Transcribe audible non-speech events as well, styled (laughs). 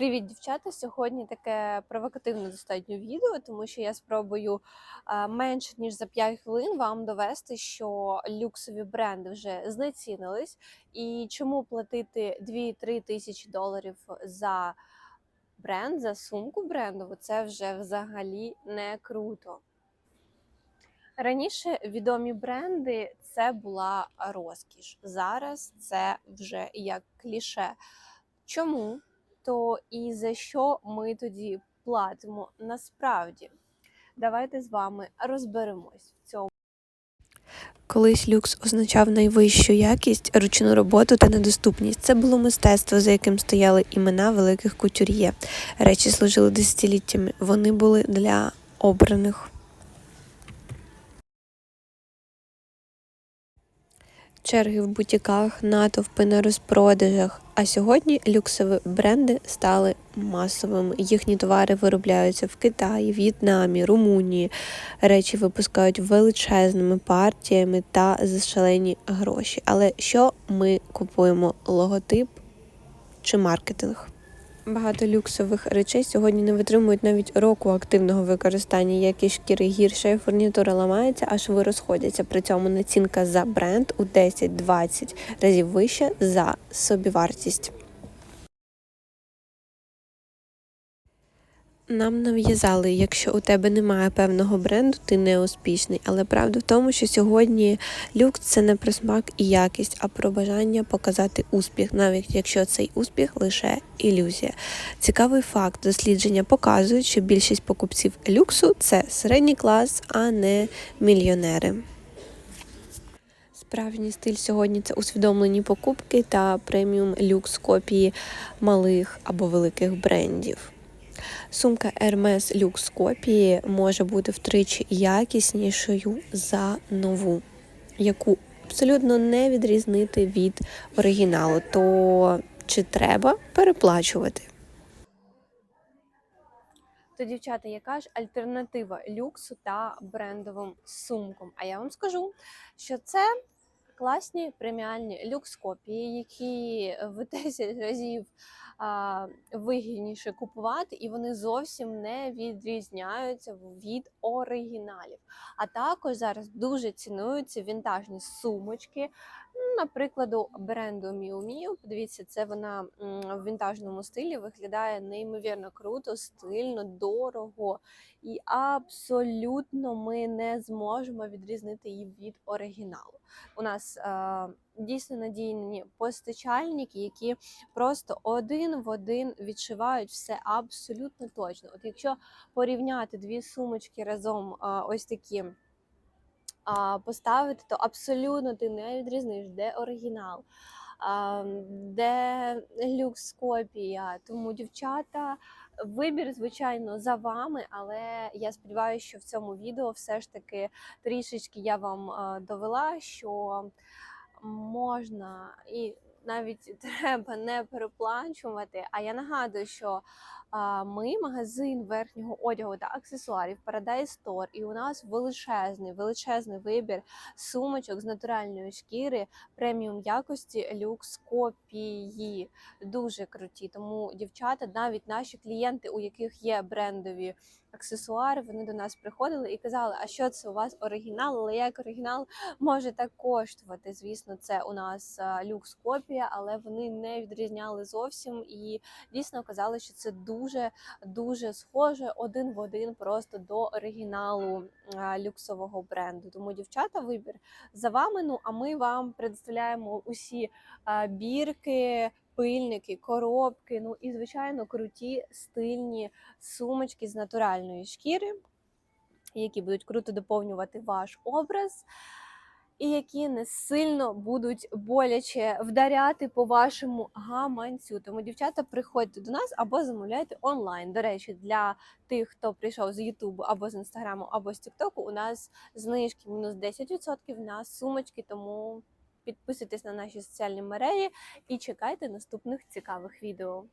Привіт, дівчата! Сьогодні таке провокативне достатньо відео, тому що я спробую менше ніж за 5 хвилин вам довести, що люксові бренди вже знецінились, і чому платити 2-3 тисячі доларів за бренд, за сумку брендову, це вже взагалі не круто. Раніше відомі бренди це була розкіш. Зараз це вже як кліше. Чому? То і за що ми тоді платимо насправді? Давайте з вами розберемось в цьому. Колись люкс означав найвищу якість, ручну роботу та недоступність. Це було мистецтво, за яким стояли імена великих кутюр'є. Речі служили десятиліттями. Вони були для обраних. Черги в бутіках, натовпи на розпродажах. А сьогодні люксові бренди стали масовими. Їхні товари виробляються в Китаї, В'єтнамі, Румунії. Речі випускають величезними партіями та за шалені гроші. Але що ми купуємо? Логотип чи маркетинг? Багато люксових речей сьогодні не витримують навіть року активного використання. Якісь шкіри гірше, фурнітура ламається, аж ви розходяться. При цьому націнка за бренд у 10-20 разів вища за собівартість. Нам нав'язали, якщо у тебе немає певного бренду, ти не успішний. Але правда в тому, що сьогодні люкс це не про смак і якість, а про бажання показати успіх, навіть якщо цей успіх лише ілюзія. Цікавий факт дослідження показують, що більшість покупців люксу це середній клас, а не мільйонери. Справжній стиль сьогодні це усвідомлені покупки та преміум люкс копії малих або великих брендів. Сумка Hermes Lux копії може бути втричі якіснішою за нову, яку абсолютно не відрізнити від оригіналу. То чи треба переплачувати? То, дівчата, яка ж альтернатива люксу та брендовим сумкам? А я вам скажу, що це класні преміальні люкс-копії, які в 10 разів а, вигідніше купувати, і вони зовсім не відрізняються від оригіналів. А також зараз дуже цінуються вінтажні сумочки. Наприклад, бренду Miu Miu, подивіться, це вона в вінтажному стилі виглядає неймовірно круто, стильно, дорого. І абсолютно ми не зможемо відрізнити її від оригіналу. У нас е, дійсно надійні постачальники, які просто один в один відшивають все абсолютно точно. От якщо порівняти дві сумочки разом, е, ось такі а, поставити, то абсолютно ти не відрізниш, де оригінал, де люкс копія. Тому дівчата. Вибір, звичайно, за вами, але я сподіваюся, що в цьому відео все ж таки трішечки я вам довела, що можна і навіть (laughs) треба не переплачувати. А я нагадую, що ми магазин верхнього одягу та аксесуарів Paradise Store, і у нас величезний величезний вибір сумочок з натуральної шкіри преміум якості люкс копії. Дуже круті. Тому дівчата, навіть наші клієнти, у яких є брендові аксесуари, вони до нас приходили і казали, а що це у вас оригінал? Але як оригінал може так коштувати? Звісно, це у нас люкс копія, але вони не відрізняли зовсім і дійсно казали, що це дуже дуже схоже один в один просто до оригіналу люксового бренду. Тому дівчата, вибір за вами. Ну а ми вам представляємо усі бірки пильники, коробки, ну і, звичайно, круті стильні сумочки з натуральної шкіри, які будуть круто доповнювати ваш образ. І які не сильно будуть боляче вдаряти по вашому гаманцю. Тому, дівчата, приходьте до нас або замовляйте онлайн. До речі, для тих, хто прийшов з Ютубу або з інстаграму, або з Тіктоку, у нас знижки мінус 10% на сумочки. Тому Підписуйтесь на наші соціальні мережі і чекайте наступних цікавих відео.